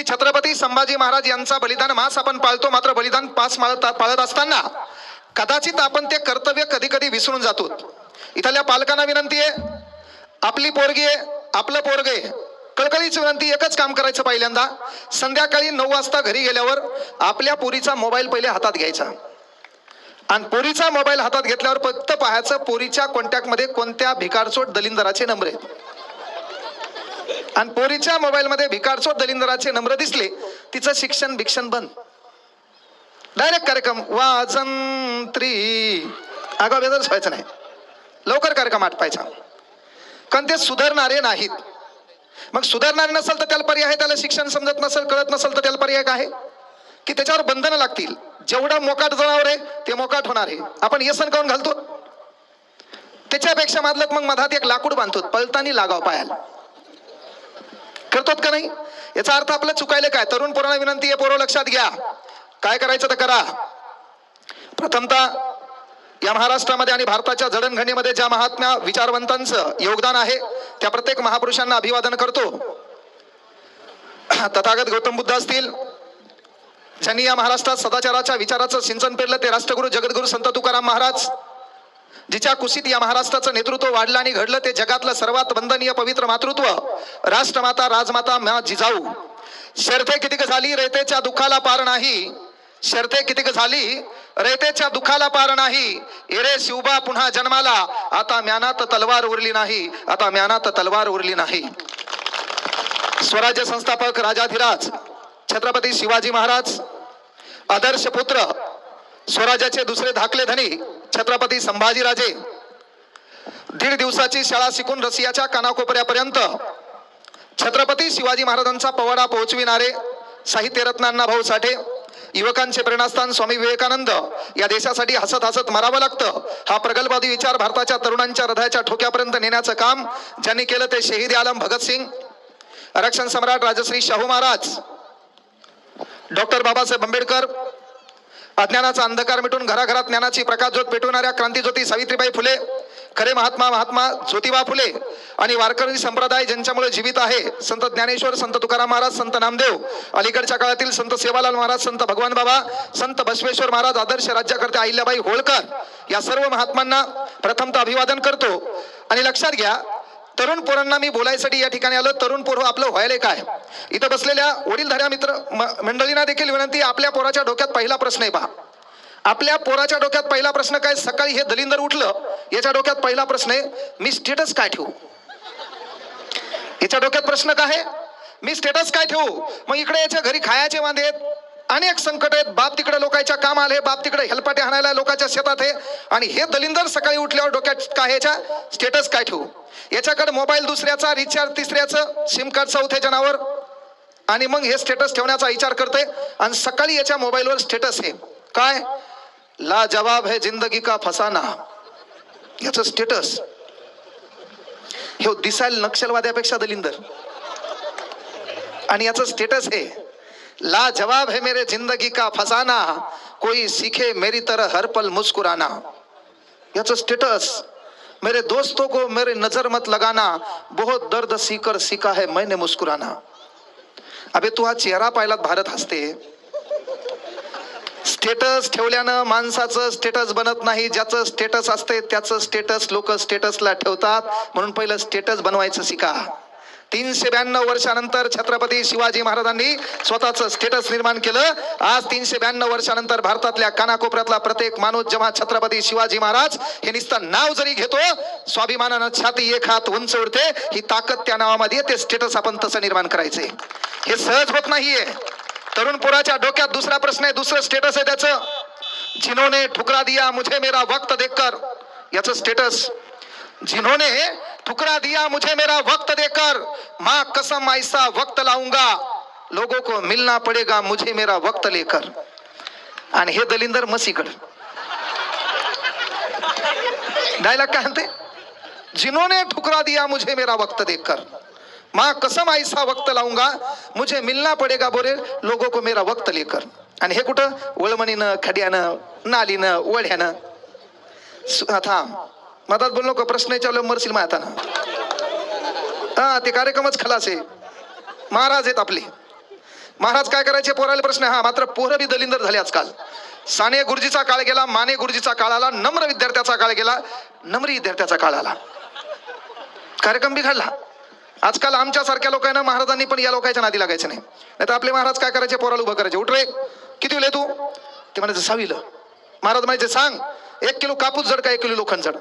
की छत्रपती संभाजी महाराज यांचा बलिदान मास आपण पाळतो मात्र बलिदान पास पाळत असताना कदाचित आपण ते कर्तव्य कधी कधी विसरून जातो. इथल्या पालकांना विनंती आहे आपली पोरगी आहे आपलं पोरग आहे कळकळीची विनंती एकच काम करायचं पहिल्यांदा. संध्याकाळी नऊ वाजता घरी गेल्यावर आपल्या पोरीचा मोबाईल पहिले हातात घ्यायचा. आणि पोरीचा मोबाईल हातात घेतल्यावर फक्त पाहायचं पोरीच्या कॉन्टॅक्टमध्ये कोणत्या भिकारचोट दलिंदराचे नंबर आहेत. आणि पोरीच्या मोबाईलमध्ये भिकारचोट दलिंदराचे नम्र दिसले. तिचं शिक्षण भिक्षण बंद. डायरेक्ट कार्यक्रम वाजंत्री. आगाव वेदरच व्हायचं नाही. लवकर कार्यक्रम आटपायचा. कारण ते सुधारणारे नाहीत. मग सुधारणारे नसेल तर त्याला पर्याय त्याला शिक्षण समजत नसेल कळत नसेल तर त्याला पर्याय काय आहे? की त्याच्यावर बंधनं लागतील. जेवढं मोकाट जनावर आहे ते मोकाट होणार आहे. आपण यसन काऊन घालतो? त्याच्यापेक्षा मादलत मग मधात एक लाकूड बांधतो. पळतानी लागाव पायाला. करतोत का नाही? याचा अर्थ आपलं चुकायला काय? तरुण पोरांना विनंती आहे पोरं लक्षात घ्या. काय करायचं तर करा. प्रथमतः या महाराष्ट्रामध्ये आणि भारताच्या जडणघडणीमध्ये ज्या महात्म्या विचारवंतांचं योगदान आहे त्या प्रत्येक महापुरुषांना अभिवादन करतो. तथागत गौतम बुद्ध असतील ज्यांनी या महाराष्ट्रात सदाचाराच्या विचाराचं सिंचन पेरलं ते राष्ट्रगुरु जगद्गुरु संत तुकाराम महाराज जिच्या कुशीत या महाराष्ट्राचं नेतृत्व वाढलं आणि घडलं ते जगातलं सर्वात वंदनीय पवित्र मातृत्व राष्ट्रमाता राजमाता मा जिजाऊ. शर्थे कितीक झाली? रयतेच्या दुःखाला पार नाही. शर्थे कितीक झाली? रयतेच्या दुःखाला पार नाही. एरे शिवबा पुन्हा जन्माला. आता म्यानात तलवार उरली नाही. आता म्यानात तलवार उरली नाही. स्वराज्य संस्थापक राजाधिराज छत्रपती शिवाजी महाराज आदर्श पुत्र स्वराज्याचे दुसरे धाकले धनी छत्रपती संभाजीराजे. दीड दिवसाची शाळा शिकून रसियाच्या कानाकोपऱ्यापर्यंत छत्रपती शिवाजी महाराजांचा पवाडा पोहोचविणारे साहित्यरत्नांना भाऊ साठे युवकांचे प्रेरणास्थान स्वामी विवेकानंद या देशासाठी हसत हसत मरावं लागतं. हा प्रगल्भवादी विचार भारताच्या तरुणांच्या हृदयाच्या ठोक्यापर्यंत नेण्याचं काम ज्यांनी केलं ते शहीद आलम भगतसिंग आरक्षण सम्राट राजश्री शाहू महाराज डॉक्टर बाबासाहेब आंबेडकर अज्ञानाचा अंधकार मिटून घराघरात ज्ञानाची प्रकाशज्योत पेटवणाऱ्या क्रांतीज्योती सावित्रीबाई फुले खरे महात्मा महात्मा ज्योतिबा फुले आणि वारकरी संप्रदाय ज्यांच्यामुळे जीवित आहे संत ज्ञानेश्वर संत तुकाराम महाराज संत नामदेव अलीकडच्या काळातील संत सेवालाल महाराज संत भगवान बाबा संत बसवेश्वर महाराज आदर्श राज्यकर्ते अहिल्याबाई होळकर या सर्व महात्मांना प्रथमतः अभिवादन करतो. आणि लक्षात घ्या तरुण पोरांना मी बोलायसाठी या ठिकाणी आलो. तरुण पोरं आपलं व्हायला काय इथं बसलेल्या वडीलधाऱ्या मित्र मंडळींना देखील विनंती आपल्या पोराच्या डोक्यात पहिला प्रश्न आहे पहा आपल्या पोराच्या डोक्यात पहिला प्रश्न काय? सकाळी हे दलिंदर उठलं याच्या डोक्यात पहिला प्रश्न आहे मी स्टेटस काय ठेवू? याच्या डोक्यात प्रश्न काय मी स्टेटस काय ठेवू? मग इकडे याच्या घरी खायचे वांदे आहेत. अनेक संकट आहेत. बाप तिकडे लोकांच्या काम आले. बाप तिकडे हेलपाटे हाणायला लोकांच्या शेतात आहे. आणि हे दलिंदर सकाळी उठल्यावर डोक्यात काय याच्या? स्टेटस काय ठेवू? याच्याकडे मोबाईल दुसऱ्याचा रिचार्ज तिसऱ्याचं सिम कार्ड चौथ्याच्या नावावर आणि मग हे स्टेटस ठेवण्याचा विचार करते आणि सकाळी याच्या मोबाईलवर स्टेटस आहे. काय? ला जवाब है जिंदगी का फसाना. याचं स्टेटस हे दिसायला नक्षलवाद्यापेक्षा दलिंदर. आणि याचं स्टेटस आहे लाजवाब है मेरे जिंदगी का फसाना। कोई सीखे मेरी तरह हर पल मुस्कुराना। याचं स्टेटस मेरे दोस्तों को मेरे नजर मत लगाना। बहुत दर्द सीकर सीखा है मैंने मुस्कुराना। अबे तू हा चेहरा पाहिलात भारत हसते। स्टेटस ठेवल्यानं माणसाचं स्टेटस बनत नाही. ज्याचं स्टेटस असते त्याचं स्टेटस लोक स्टेटसला ठेवतात. म्हणून पहिलं स्टेटस बनवायचं शिका तीनशे ब्याण्णव वर्षानंतर छत्रपती शिवाजी महाराजांनी स्वतःचं स्टेटस निर्माण केलं. आज तीनशे ब्याण्णव वर्षानंतर भारतातल्या कानाकोपऱ्यातला प्रत्येक माणूस जेव्हा छत्रपती शिवाजी महाराज हे नुसतं नाव जरी घेतो स्वाभिमानानं छाती एक हात उंच उडते ही ताकद त्या नावामध्ये ते स्टेटस आपण तसं निर्माण करायचे. हे सहज होत नाहीये. तरुण पोराच्या डोक्यात दुसरा प्रश्न आहे दुसरं स्टेटस आहे त्याचं. जिन्होंने ठुकरा दिया मुझे मेरा वक्त देखकर. याचं स्टेटस जिन्होंने ठुकरा दिया मुझे मेरा वक्त देकर माँ कसम ऐसा वक्त लाऊंगा लोगों को मिलना पड़ेगा मुझे मेरा वक्त लेकर। आणि हे दलिंदर मसीकड डायलॉग काय म्हणते जिन्होंने ठुकरा दिया मुझे मेरा वक्त देखकर माँ कसम ऐसा वक्त लाऊंगा मुझे मिलना पडेगा बोरे लोगों को मेरा वक्त लेकर। आणि हे कुठं? वळमणीनं खड्यानं नालीनं वड्यानं आता थांब। मधात बोललो का? प्रश्न विचारलं मरशील माझ्या हातानं हा ते कार्यक्रमच खलास आहे. महाराज आहेत आपले. महाराज काय करायचे? पोराला प्रश्न हा मात्र पोरं बी दलिंदर झाले आजकाल. साने गुरुजीचा काळ गेला माने गुरुजीचा काळ आला नम्र विद्यार्थ्याचा काळ गेला नम्र विद्यार्थ्याचा काळ आला. कार्यक्रम बिघडला. आजकाल आमच्यासारख्या लोकांना महाराजांनी पण या लोकांच्या नादी लागायचं नाही. नाही तर आपले महाराज काय करायचे? पोराला उभं करायचे. उठ रे किती वेळ तू? ते म्हणायचं सावीलं महाराज म्हणायचे सांग एक किलो कापूस जड का एक किलो लोखंड जड?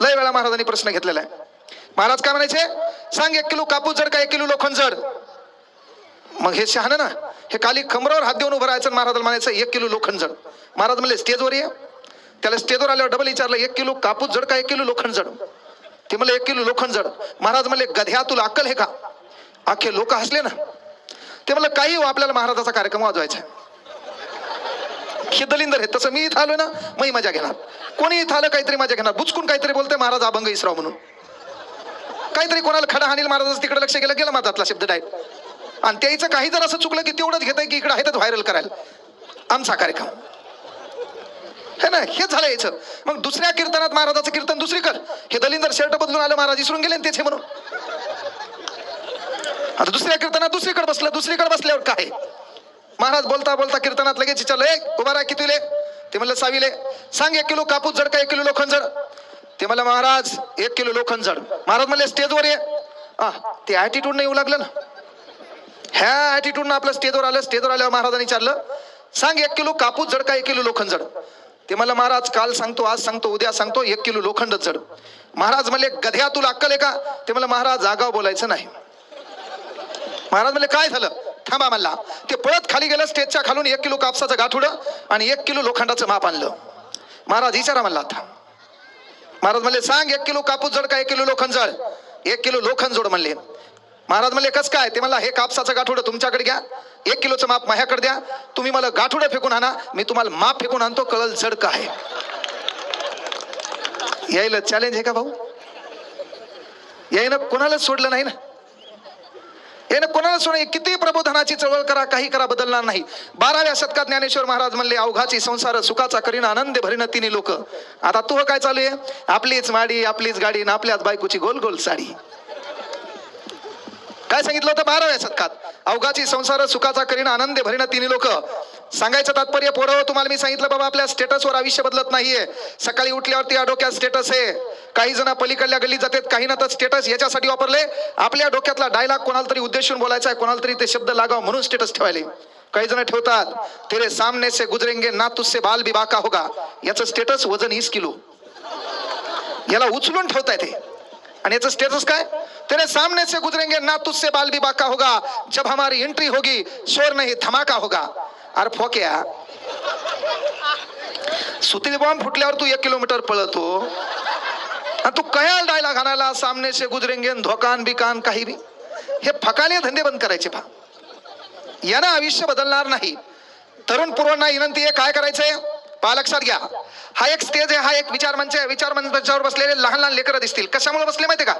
लय वेळा महाराजांनी प्रश्न घेतलेला आहे. महाराज काय म्हणायचे? सांग एक किलो कापूस जड का एक किलो लोखंड जड? मग हे शहाणं ना हे खाली कमरावर हात देऊन उभं राहायचं महाराजाला म्हणायचं एक किलो लोखंड जड. महाराज म्हणले स्टेजवर ये. त्याला स्टेजवर आल्यावर डबल विचारलं एक किलो कापूस जड का एक किलो लोखंड जड? ते म्हणले एक किलो लोखंड जड. महाराज म्हणले गध्या तुला अक्कल हे का? अख्खे लोक हसले ना. ते म्हणलं काही हो आपल्याला महाराजाचा कार्यक्रम वाजवायचा आहे. हे दलिंदर आहे. तसं मी इथं आलो ना मी मजा घेणार. कोणी इथं आलं काहीतरी मजा घेणार. बुचकून काहीतरी बोलते महाराज अभंग इसराव म्हणून. काहीतरी कोणाला खडा हानील महाराज तिकडे लक्ष गेलं गेलं माझातला शब्द डायरेक्ट आणि त्याचं काही जर असं चुकलं की तेवढंच घेत आहे की इकडे आहे व्हायरल करायला. आमचा कार्यक्रम. हे ना? हे झालं याचं. मग दुसऱ्या कीर्तनात महाराजाचं कीर्तन दुसरी कर. हे दलिंदर शर्ट बदलून आलं महाराज इसरून गेले त्याचे म्हणून. आता दुसऱ्या कीर्तनात दुसरीकडे बसलं दुसरीकडे बसल्यावर काय? महाराज बोलता बोलता कीर्तनात लगेच विचारलं ए उभा राहा कितीले ते म्हणलं सावीले. सांग एक किलो कापूस जड का एक किलो लोखंड जड? ते म्हणलं महाराज एक किलो लोखंड जड. महाराज म्हणले स्टेजवर ये. हा ते ॲटिट्यूड येऊ लागलं ना. ह्या ॲटिट्यूडनं आपलं स्टेजवर आलं. स्टेजवर आल्यावर महाराजांनी विचारलं सांग एक किलो कापूस जड का एक किलो लोखंड जड? ते म्हणलं महाराज काल सांगतो आज सांगतो उद्या सांगतो एक किलो लोखंड जड. महाराज म्हणले गध्या तुला अक्कल आहे का? ते म्हणलं महाराज जागाव बोलायचं नाही. महाराज म्हणले काय झालं? थांबा म्हणला. ते पळत खाली गेलं स्टेजच्या खालून एक किलो कापसाचं गाठुडं आणि एक किलो लोखंडाचं माप आणलं. महाराज विचारा म्हणला आता महाराज म्हणले सांग एक किलो कापूस जड का एक किलो लोखंड जड? एक किलो लोखंड जोड म्हणले. महाराज म्हणले कस काय? ते मला हे कापसाचं गाठोडं तुमच्याकडे घ्या. एक किलोचं माप माझ्याकडे द्या. तुम्ही मला गाठोडं फेकून आणा. मी तुम्हाला माप फेकून आणतो कळल जड आहे. यायला चॅलेंज आहे का भाऊ? यायनं कोणालाच सोडलं नाही ना. यानं कोणाला सोडा किती प्रबोधनाची चळवळ करा काही करा बदलणार नाही. बाराव्या शतकात ज्ञानेश्वर महाराज म्हणले अवघाची संसार सुखाचा करीन आनंद भरीन तिन्ही लोक. आता तू काय चालू आहे? आपलीच माडी आपलीच गाडी आणि आपल्याच बायकोची गोल गोल साडी. काय सांगितलं होतं बाराव्या शतकात? अवघाची संसार सुखाचा करीन आनंद भरीन तिन्ही लोक. सांगायचं तात्पर्य पोरं तुम्हाला मी सांगितलं बाबा आपल्या स्टेटसवर आयुष्य बदलत नाहीये. सकाळी उठल्यावरती या डोक्यात स्टेटस आहे. काही जण पलीकडल्या गल्ली जातात काही ना तर स्टेटस याच्यासाठी वापरले. आपल्या डोक्यातला डायलॉग कोणाला तरी उद्देशून बोलायचा आहे कोणाला तरी ते शब्द लागाव म्हणून स्टेटस ठेवायले. काही जण ठेवतात तेरे सामने से गुजरेंगे ना तुझसे बाल भी बाका होगा. याचं स्टेटस वजन वीस किलो. याला उचलून ठेवताय ते. आणि याचं स्टेटस काय? तेरे सामने से गुजरेंगे ना तुझसे बाल भी बाका होगा. जब हमारी एंट्री होगी शोर नहीं धमाका होगा. अरे फोक्या. सुतील बॉम्ब फुटल्यावर तू एक किलोमीटर पळतो. आणि तू कयाल डायला घालायला सामनेचे गुजरेंगे धोकान बिकान काही बी. हे फकाने धंदे बंद करायचे पहा. यानं आयुष्य बदलणार नाही. तरुण पूर्वांना विनंती आहे काय करायचंय? पहा लक्षात घ्या. हा एक स्टेज आहे हा एक विचार मंच आहे. विचार मंचावर बसलेले लहान लहान लेकरं दिसतील. कशामुळे बसले माहिती का?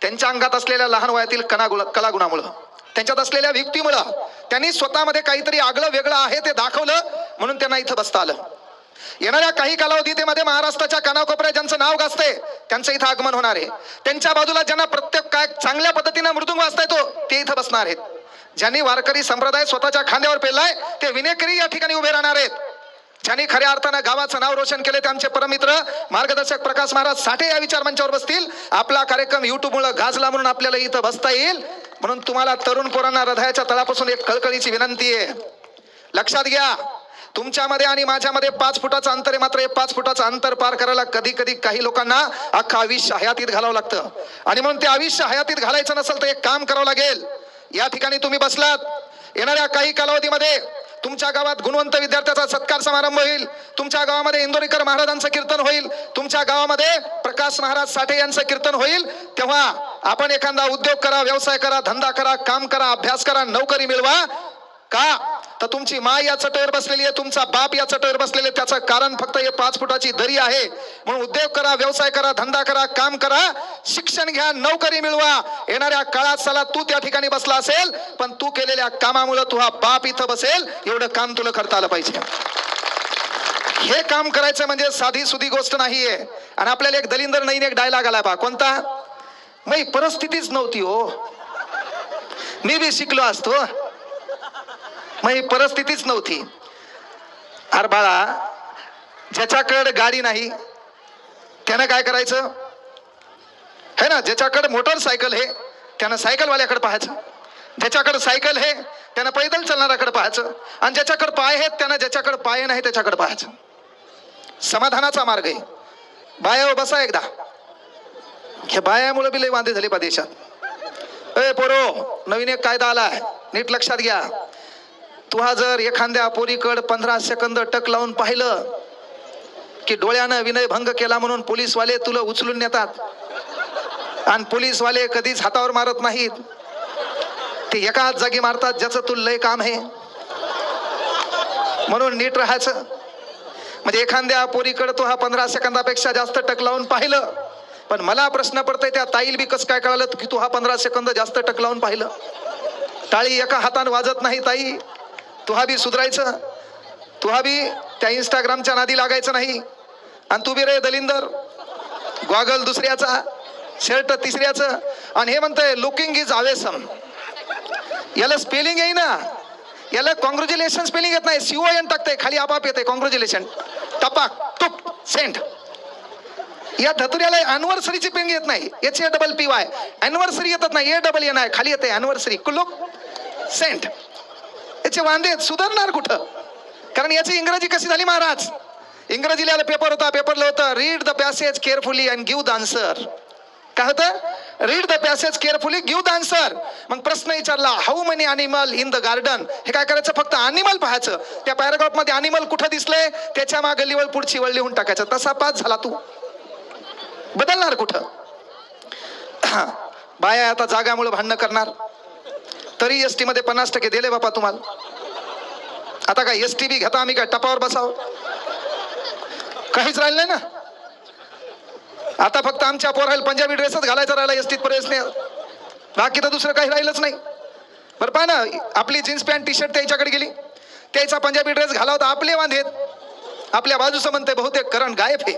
त्यांच्या अंगात असलेल्या लहान वयातील कणागुण कलागुणामुळं. त्यांच्यात असलेल्या व्यक्तीमुळं त्यांनी स्वतःमध्ये काहीतरी आगळं वेगळं आहे ते दाखवलं म्हणून त्यांना इथं बसता आलं. येणाऱ्या काही कालावधीमध्ये महाराष्ट्राच्या कानाकोपऱ्यात ज्यांचं नाव गाजते त्यांचं इथं आगमन होणार आहे. त्यांच्या बाजूला ज्यांना प्रत्येक काय चांगल्या पद्धतीनं मृदुंग वाजता येतो ते इथं बसणार आहेत. ज्यांनी वारकरी संप्रदाय स्वतःच्या खांद्यावर पेरलाय ते विनेकरी या ठिकाणी उभे राहणार आहेत. ज्यांनी खऱ्या अर्थानं गावाचं नाव रोशन केले त्यांचे परमित्र मार्गदर्शक प्रकाश महाराज साठे या विचार मंचावर बसतील. आपला कार्यक्रम युट्यूबमुळे गाजला म्हणून आपल्याला इथं बसता येईल. म्हणून तुम्हाला तरुण पोरांना हृदयाच्या तळापासून एक कळकळीची विनंती आहे. लक्षात घ्या तुमच्यामध्ये आणि माझ्यामध्ये पाच फुटाचं अंतर आहे मात्र हे पाच फुटाचं अंतर पार करायला कधी कधी काही लोकांना अख्खं आयुष्य हयातीत घालावं लागतं. आणि म्हणून ते आयुष्य हयातीत घालायचं नसेल तर एक काम करावं लागेल. या ठिकाणी तुम्ही बसलात. येणाऱ्या काही कालावधीमध्ये तुमच्या गावात गुणवंत विद्यार्थ्याचा सत्कार समारंभ होईल. तुमच्या गावामध्ये इंदोरीकर महाराजांचं कीर्तन होईल. तुमच्या गावामध्ये प्रकाश महाराज साठे यांचं कीर्तन होईल. तेव्हा आपण एखादा उद्योग करा व्यवसाय करा धंदा करा काम करा अभ्यास करा नोकरी मिळवा. का? तर तुमची माय या चटईवर बसलेली आहे तुमचा बाप या चटईवर बसलेले त्याचं कारण फक्त हे पाच फुटाची दरी आहे. म्हणून उद्योग करा व्यवसाय करा धंदा करा काम करा शिक्षण घ्या नोकरी मिळवा. येणाऱ्या काळात साला तू त्या ठिकाणी बसला असेल पण तू केलेल्या कामामुळे तुझा बाप इथं बसेल एवढं काम तुला करता आलं पाहिजे. हे काम करायचं म्हणजे साधी सुधी गोष्ट नाहीये. आणि आपल्याला एक दलिंदर नईन एक डायलॉग आला बा कोणता? मी परिस्थितीच नव्हती हो. मी बी शिकलो असतो. मग ही परिस्थितीच नव्हती. अरे बाळा ज्याच्याकडे गाडी नाही त्यानं काय करायचं? है ना ज्याच्याकडे मोटरसायकल हे त्यानं सायकलवाल्याकडे पाहायचं. ज्याच्याकडे सायकल हे त्यानं पैदल चालणाऱ्याकडे पाहायचं. आणि ज्याच्याकडे पाय आहेत त्यानं ज्याच्याकडे पाय नाही त्याच्याकडे पाहायचं. समाधानाचा मार्ग आहे. बाया हो, बसा एकदा. हे बायामुळे बी लय वांदे झाले पा देशात. ए पोरो नवीन एक कायदा आलाय. नीट लक्षात घ्या. तुहा जर एखाद्या पोरीकड पंधरा सेकंद टक लावून पाहिलं की डोळ्यानं विनयभंग केला म्हणून पोलीसवाले तुला उचलून नेतात आणि पोलीसवाले कधीच हातावर मारत नाहीत ते एकाच जागी मारतात ज्याचं तू लय काम आहे. म्हणून नीट राहायचं. म्हणजे एखाद्या पोरीकडे तो हा पंधरा सेकंदापेक्षा जास्त टक लावून पाहिलं पण मला प्रश्न पडतोय त्या ताईल बी कसं काय कळालं की तू हा पंधरा सेकंद जास्त टक लावून पाहिलं? टाळी एका हातानं वाजत नाही ताई. तुहा बी सुधरायचं. तुहा बी त्या इंस्टाग्रामच्या नादी लागायचं नाही. आणि तू बी रे दलिंदर. गॉगल दुसऱ्याचा शर्ट तिसऱ्याचं. आणि हे म्हणतंय लुकिंग इज आवेसम याला स्पेलिंग येई ना. याला कॉंग्रॅच्युलेशन स्पेलिंग येत नाही. सीओ एन टाकतंय खाली आपाप येते कॉंग्रॅच्युलेशन टपाक टुक सेंट या धतुऱ्याला अॅनिव्हर्सरीची पेंग येत नाही. H A double P Y anniversary येतच नाही. ए डबल एन आय खाली येते अॅनिव्हर्सरी कुलुक सेंट याचे वांदे सुधारणार कुठं? कारण याची इंग्रजी कशी झाली महाराज? इंग्रजी लिहायला पेपर होता. पेपरला होतं read the passage carefully and give the answer काय होतं? Read the passage carefully give the answer मग प्रश्न विचारला how many animal in the garden हे काय करायचं? फक्त अॅनिमल पाहायचं. त्या पॅराग्राफमध्ये अॅनिमल कुठं दिसलंय? त्याच्यामागे लिवळ पुढची वळ लिहून टाकायचं. तसा पास झाला तू. बदलणार कुठं? बाया आता जागामुळे भांडणं करणार. तरी एस टीमध्ये पन्नास टक्के दिले बापा तुम्हाला. आता काय एस टी बी घेता आम्ही काय टपावर बसाव? काहीच राहिलं नाही ना? आता फक्त आमच्या पोराला पंजाबी ड्रेसच घालायचा राहिला एस टीत प्रवेश नाही बाकी तर दुसरं काही राहिलंच नाही. बरं पहा ना आपली जीन्स पॅन्ट टी शर्ट त्याच्याकडे गेली. त्याचा पंजाबी ड्रेस घाला होता आपले वांधेत आपल्या बाजूचं म्हणते बहुतेक करण गायब आहे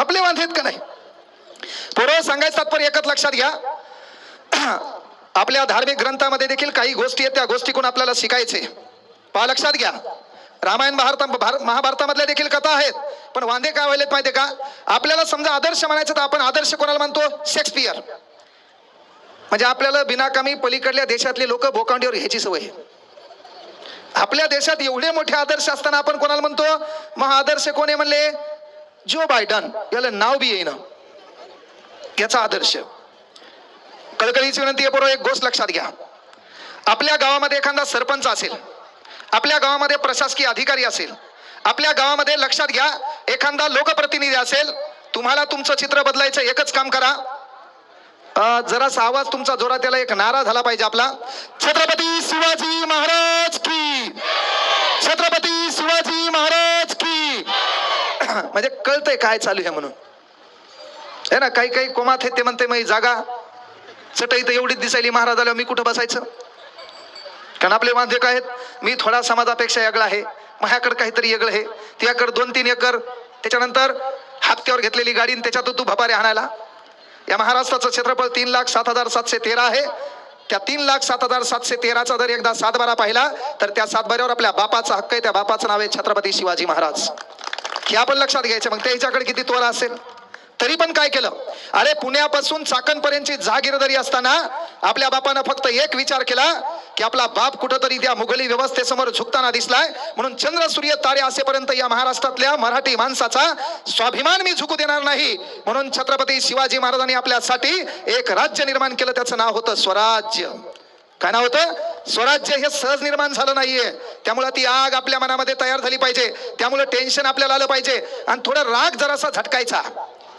आपले वांधेत का नाही? थोडं सांगायचं तात्पर्य एकच लक्षात घ्या. आपल्या धार्मिक ग्रंथामध्ये देखील काही गोष्टी आहेत त्या गोष्टीकडून आपल्याला शिकायचे पहा लक्षात घ्या. रामायण भारता भार- महाभारतामधल्या देखील कथा आहेत. पण वांदे काय व्हायलेत माहितीये का? आपल्याला समजा आदर्श म्हणायचं तर आपण आदर्श कोणाला म्हणतो? शेक्सपियर. म्हणजे आपल्याला बिनाकामी पलीकडल्या देशातले लोक भोकांडीवर घ्यायची सवय आहे. आपल्या देशात एवढे मोठे आदर्श असताना आपण कोणाला म्हणतो? मग आदर्श कोणी म्हणले? जो बायडन याला नाव बी येईना. याचा आदर्श. कळकळीची विनंती आहे बरोबर एक गोष्ट लक्षात घ्या. आपल्या गावामध्ये एखादा सरपंच असेल आपल्या गावामध्ये प्रशासकीय अधिकारी असेल आपल्या गावामध्ये लक्षात घ्या एखादा लोकप्रतिनिधी असेल तुम्हाला तुमचं चित्र बदलायचं एकच काम करा. जरा जरासा आवाज तुमचा जोरात त्याला एक नारा झाला पाहिजे आपला. छत्रपती शिवाजी महाराज की छत्रपती शिवाजी महाराज म्हणजे कळतंय काय चालू आहे म्हणून. आहे ना काही काही कोमात आहेत ते म्हणते मग जागा चटई तर एवढीच दिसायली महाराजाला मी कुठं बसायचं? कारण आपले वांधे आहेत मी थोडा समाजापेक्षा वेगळा आहे माझ्याकडे काहीतरी वेगळं आहे. तिच्याकडे दोन तीन एकर त्याच्यानंतर हप्त्यावर घेतलेली गाडी आणि त्याच्यातून तू भपारे आणायला. या महाराष्ट्राचं क्षेत्रफळ तीन लाख सात हजार सातशे तेरा आहे. त्या तीन लाख सात हजार सातशे तेराचा जर एकदा सातबारा पाहिला तर त्या सातबाऱ्यावर आपल्या बापाचा हक्क आहे. त्या बापाचं नाव आहे छत्रपती शिवाजी महाराज. हे आपण लक्षात घ्यायचं. मग त्याच्याकडे किती त्वरा असेल? तरी पण काय केलं? अरे पुण्यापासून चाकणपर्यंतची जागीरदारी असताना आपल्या बापानं फक्त एक विचार केला की आपला बाप कुठंतरी त्या मुघली व्यवस्थेसमोर झुकताना दिसलाय. म्हणून चंद्र सूर्य तारे असेपर्यंत या महाराष्ट्रातल्या मराठी माणसाचा स्वाभिमान मी झुकू देणार नाही. म्हणून छत्रपती शिवाजी महाराजांनी आपल्यासाठी एक राज्य निर्माण केलं. त्याचं नाव होतं स्वराज्य. काय नाव होतं? स्वराज्य हे सहज निर्माण झालं नाहीये. त्यामुळे ती आग आपल्या मनामध्ये तयार झाली पाहिजे. त्यामुळे टेन्शन आपल्याला आलं पाहिजे. आणि थोडा राग जरासा झटकायचा.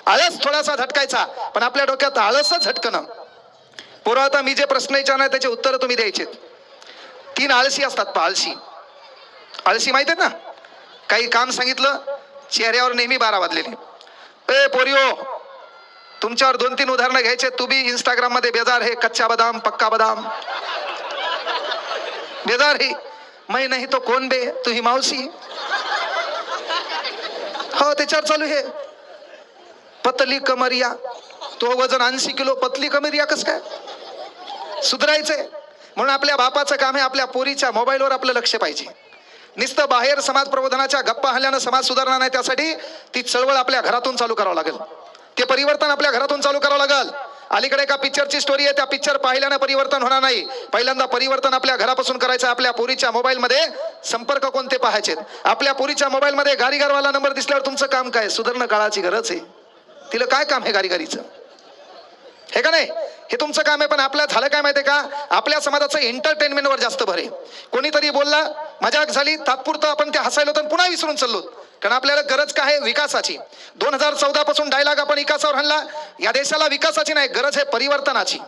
आळस थोडासा झटकायचा. पण आपल्या डोक्यात आळसच झटकणं. पोरं आता मी जे प्रश्न विचारणार त्याचे उत्तर तुम्ही द्यायचे तीन आळशी असतात पा आळशी. आळशी माहीत आहेत ना? काही काम सांगितलं चेहऱ्यावर नेहमी बारा वाजलेले. ए पोरिओ तुमच्यावर दोन तीन उदाहरणं घ्यायचे. तू बी इंस्टाग्राममध्ये बेजार हे कच्चा बदाम पक्का बदाम. बेजार ही. मै नाही तो कोण बे? तू ही मावशी. हो त्याच्यावर चालू हे. पतली कमरिया. तो वजन ऐंशी किलो. पतली कमरिया कस काय? सुधरायचंय म्हणून आपल्या बापाचं काम आहे आपल्या पोरीच्या मोबाईलवर आपलं लक्ष पाहिजे. नुसतं बाहेर समाज प्रबोधनाच्या गप्पा हल्ल्यानं समाज सुधारणार नाही त्यासाठी ती चळवळ आपल्या घरातून चालू करावं लागेल. ते परिवर्तन आपल्या घरातून चालू करावं लागेल. अलीकडे एका पिक्चरची स्टोरी आहे त्या पिक्चर पाहिल्यानं परिवर्तन होणार नाही. पहिल्यांदा परिवर्तन आपल्या घरापासून करायचं आपल्या पोरीच्या मोबाईलमध्ये संपर्क कोणते पाहायचे आपल्या पोरीच्या मोबाईलमध्ये गारीगारवाला नंबर दिसल्यावर तुमचं काम काय सुधारणं काळाची गरज आहे. तिला काय काम आहे गारीगारीचं हे का नाही? हे तुमचं काम आहे पण आपल्या झालं काय माहिती का? आपल्या समाजाचं एंटरटेनमेंटवर जास्त भर आहे. कोणीतरी बोलला मजाक झाली तात्पुरतं आपण ते हसायलो तर पुन्हा विसरून चाललो कारण आपल्याला गरज काय आहे? विकासाची. दोन हजार चौदा पासून डायलॉग आपण विकासावर हल्ला या देशाला विकासाची नाही गरज आहे परिवर्तनाची.